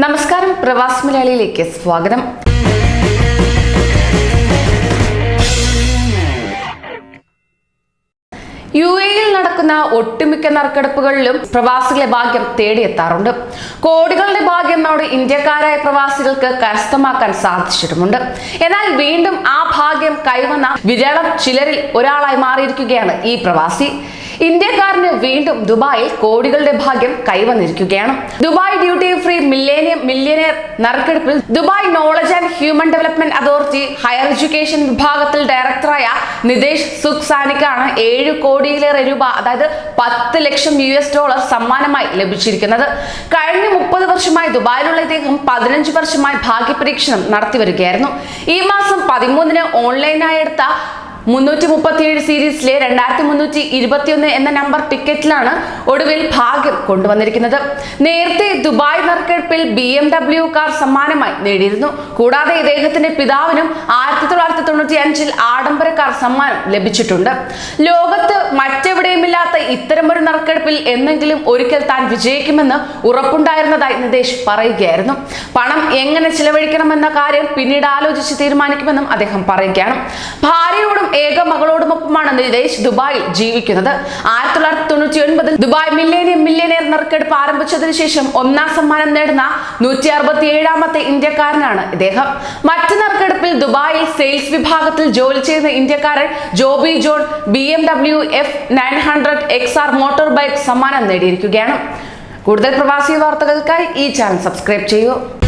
നമസ്കാരം പ്രവാസ് മലയാളിയിലേക്ക് സ്വാഗതം. യു എയിൽ നടക്കുന്ന ഒട്ടുമിക്ക നറുക്കെടുപ്പുകളിലും പ്രവാസികളെ ഭാഗ്യം തേടിയെത്താറുണ്ട്. കോടികളുടെ ഭാഗ്യം നമ്മുടെ ഇന്ത്യക്കാരായ പ്രവാസികൾക്ക് കരസ്ഥമാക്കാൻ സാധിച്ചിട്ടുമുണ്ട്. എന്നാൽ വീണ്ടും ആ ഭാഗ്യം കൈവന്ന വിരളം ചിലരിൽ ഒരാളായി മാറിയിരിക്കുകയാണ് ഈ പ്രവാസി. ഇന്ത്യക്കാരന് വീണ്ടും ദുബായിൽ കോടികളുടെ ഭാഗ്യം കൈവന്നിരിക്കുകയാണ്. Dubai duty free millennium millionaire നറുക്കെടുപ്പിൽ Dubai knowledge and human development authority higher education വിഭാഗത്തിൽ ഡയറക്ടറായ നിതേഷ് സുഖ്സാനിക്കാണ് ഏഴ് കോടിയിലേറെ രൂപ അതായത് പത്ത് ലക്ഷം യു എസ് ഡോളർ സമ്മാനമായി ലഭിച്ചിരിക്കുന്നത്. കഴിഞ്ഞ മുപ്പത് വർഷമായി ദുബായിലുള്ള ഇദ്ദേഹം പതിനഞ്ച് വർഷമായി ഭാഗ്യപരീക്ഷണം നടത്തി വരികയായിരുന്നു. ഈ മാസം പതിമൂന്നിന് ഓൺലൈനായി എടുത്ത മുന്നൂറ്റി മുപ്പത്തിയേഴ് സീരീസിലെ രണ്ടായിരത്തി മുന്നൂറ്റി ഇരുപത്തിയൊന്ന് എന്ന നമ്പർ ടിക്കറ്റിലാണ് ഒടുവിൽ ഭാഗ്യം കൊണ്ടുവന്നിരിക്കുന്നത്. നേരത്തെ ദുബായ് നറുക്കെടുപ്പിൽ ബി എം ഡബ്ല്യു കാർ സമ്മാനമായി നേടിയിരുന്നു. കൂടാതെ ഇദ്ദേഹത്തിന്റെ പിതാവിനും ആയിരത്തി തൊള്ളായിരത്തി തൊണ്ണൂറ്റി അഞ്ചിൽ ആഡംബര കാർ സമ്മാനം ലഭിച്ചിട്ടുണ്ട്. ലോകത്ത് മറ്റെവിടെയുമില്ലാത്ത ഇത്തരമൊരു നറുക്കെടുപ്പിൽ എന്നെങ്കിലും ഒരിക്കൽ താൻ വിജയിക്കുമെന്ന് ഉറപ്പുണ്ടായിരുന്നതായി നിതേഷ് പറയുകയായിരുന്നു. പണം എങ്ങനെ ചിലവഴിക്കണമെന്ന കാര്യം പിന്നീട് ആലോചിച്ച് തീരുമാനിക്കുമെന്നും അദ്ദേഹം പറയുകയാണ്. ഭാര്യയോടും ഏക മകളോടുമൊപ്പമാണ് നിതേഷ് ദുബായിൽ ജീവിക്കുന്നത്. ആയിരത്തി തൊള്ളായിരത്തി തൊണ്ണൂറ്റി ഒൻപതിൽ ദുബായ് മില്ലേനിയം മില്ലേനിയർ നറുക്കെടുപ്പ് ആരംഭിച്ചതിന് ശേഷം ഒന്നാം സമ്മാനം നേടുന്ന നൂറ്റി അറുപത്തി ഏഴാമത്തെ ഇന്ത്യക്കാരനാണ് ഇദ്ദേഹം. മറ്റു നറുക്കെടുപ്പിൽ ദുബായിൽ സെയിൽസ് വിഭാഗത്തിൽ ജോലി ചെയ്യുന്ന ഇന്ത്യക്കാരൻ Joby John B M W F nine hundred X R motor bike സമ്മാനം നേടിയിരിക്കുകയാണ്. കൂടുതൽ പ്രവാസി വാർത്തകൾക്കായി ഈ ചാനൽ സബ്സ്ക്രൈബ് ചെയ്യൂ.